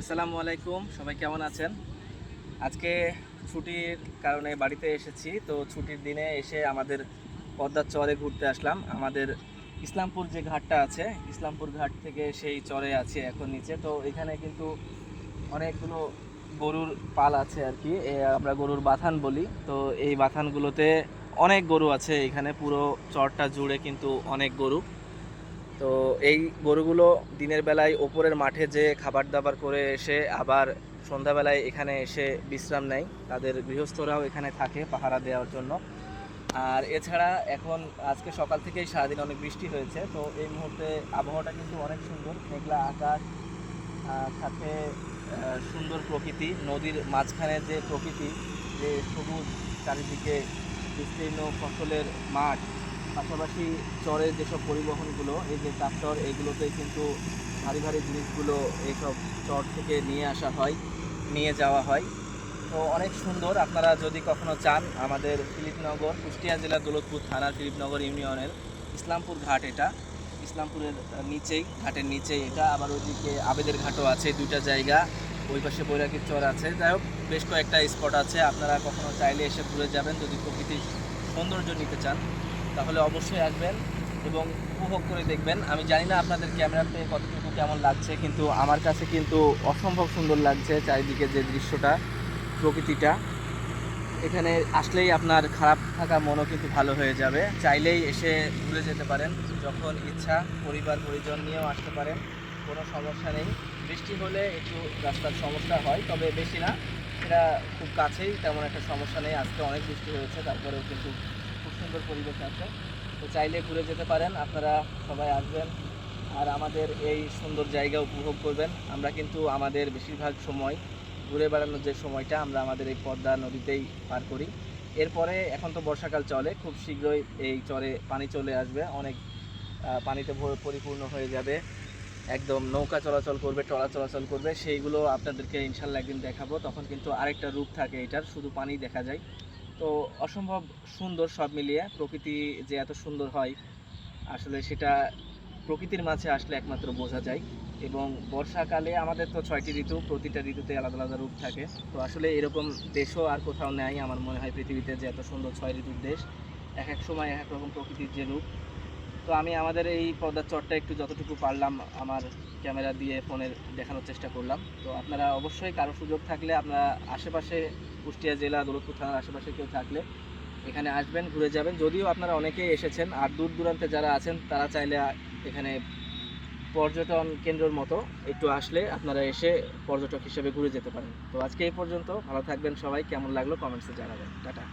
আসসালামু আলাইকুম, সবাই কেমন আছেন? আজকে ছুটির কারণে বাড়িতে এসেছি, তো ছুটির দিনে এসে আমাদের পদ্মার চরে ঘুরতে আসলাম। আমাদের ইসলামপুর যে ঘাটটা আছে, ইসলামপুর ঘাট থেকে সেই চরে আছে এখন নিচে। তো এখানে কিন্তু অনেকগুলো গরুর পাল আছে আর কি আমরা গরুর বাথান বলি। তো এই বাথানগুলোতে অনেক গরু আছে এখানে, পুরো চরটা জুড়ে কিন্তু অনেক গরু। তো এই গরুগুলো দিনের বেলায় ওপরের মাঠে যে খাবার দাবার করে এসে আবার সন্ধ্যাবেলায় এখানে এসে বিশ্রাম নেয়, তাদের গৃহস্থরাও এখানে থাকে পাহারা দেওয়ার জন্য। আর এছাড়া এখন আজকে সকাল থেকেই সারাদিন অনেক বৃষ্টি হয়েছে, তো এই মুহূর্তে আবহাওয়াটা কিন্তু অনেক সুন্দর। মেঘলা আকাশ সাথে সুন্দর প্রকৃতি। নদীর মাঝখানে যে প্রকৃতি, যে সবুজ চারিদিকে বিস্তীর্ণ ফসলের মাঠ পাশাপাশি চরের যেসব পরিবহনগুলো, এই যে ট্রাক্টর এগুলোতে কিন্তু ভারী ভারী জিনিসগুলো এইসব চর থেকে নিয়ে আসা হয়, নিয়ে যাওয়া হয়। তো অনেক সুন্দর, আপনারা যদি কখনো চান, আমাদের ফিলিপনগর, কুষ্টিয়া জেলার দৌলতপুর থানার ফিলিপনগর ইউনিয়নের ইসলামপুর ঘাট এটা। ইসলামপুরের নিচেই, ঘাটের নিচেই এটা। আবার ওইদিকে আবেদের ঘাটও আছে, দুইটা জায়গা। ওই পাশে বৈরাগীর চর আছে। যাই হোক, বেশ কয়েকটা স্পট আছে। আপনারা কখনো চাইলে এসে ঘুরে যাবেন। যদি প্রকৃতির সৌন্দর্য নিতে চান। তাহলে অবশ্যই আসবেন এবং উপভোগ করে দেখবেন। আমি জানি না আপনাদের ক্যামেরাতে কতটুকু কেমন লাগছে, কিন্তু আমার কাছে কিন্তু অসম্ভব সুন্দর লাগছে চারিদিকে যে দৃশ্যটা, প্রকৃতিটা। এখানে আসলেই আপনার খারাপ থাকা মনও কিন্তু ভালো হয়ে যাবে। চাইলেই এসে ঘুরে যেতে পারেন, যখন ইচ্ছা পরিবার, পরিজন নিয়েও আসতে পারেন, কোনো সমস্যা নেই। বৃষ্টি হলে একটু রাস্তার সমস্যা হয়, তবে বেশি না। এটা খুব কাছেই, তেমন একটা সমস্যা নেই। আজকে অনেক বৃষ্টি হয়েছে, তারপরেও কিন্তু খুব সুন্দর পরিবেশ আছে। তো চাইলে ঘুরে যেতে পারেন, আপনারা সবাই আসবেন আর আমাদের এই সুন্দর জায়গা উপভোগ করবেন। আমরা কিন্তু আমাদের বেশিরভাগ সময় ঘুরে বেড়ানোর যে সময়টা আমরা আমাদের এই পদ্মা নদীতেই পার করি। এরপরে এখন তো বর্ষাকাল চলে, খুব শীঘ্রই এই চরে পানি চলে আসবে। অনেক পানিতে পরিপূর্ণ হয়ে যাবে। একদম নৌকা চলাচল করবে টলা চলাচল করবে। সেইগুলো আপনাদেরকে ইনশাল্লাহ একদিন দেখাবো। তখন কিন্তু আরেকটা রূপ থাকে এটার, শুধু পানি দেখা যায়। তো অসম্ভব সুন্দর সব মিলিয়ে প্রকৃতি যে এত সুন্দর হয়, আসলে সেটা প্রকৃতির মাঝে আসলে একমাত্র বোঝা যায়। এবং বর্ষাকালে আমাদের তো ছয়টি ঋতু, প্রতিটা ঋতুতে আলাদা আলাদা রূপ থাকে। তো আসলে এরকম দেশও আর কোথাও নেই, আমার মনে হয় পৃথিবীতে যে এত সুন্দর ছয় ঋতুর দেশ। এক এক সময় এক এক রকম প্রকৃতির যে রূপ। তো আমি আমাদের এই পদ্মার চরটা একটু যতটুকু পারলাম আমার ক্যামেরা দিয়ে ফোনের দেখানোর চেষ্টা করলাম। তো আপনারা অবশ্যই কারও সুযোগ থাকলে আপনারা আশেপাশে কুষ্টিয়া জেলা, দৌলতপুর থানার আশেপাশে কেউ থাকলে এখানে আসবেন, ঘুরে যাবেন। যদিও আপনারা অনেকেই এসেছেন, আর দূর দূরান্তে যারা আছেন, তারা চাইলে এখানে পর্যটন কেন্দ্রর মতো একটু আসলে আপনারা এসে পর্যটক হিসেবে ঘুরে যেতে পারেন। তো আজকে এই পর্যন্ত, ভালো থাকবেন সবাই, কেমন লাগল কমেন্টসে জানাবেন। টাটা।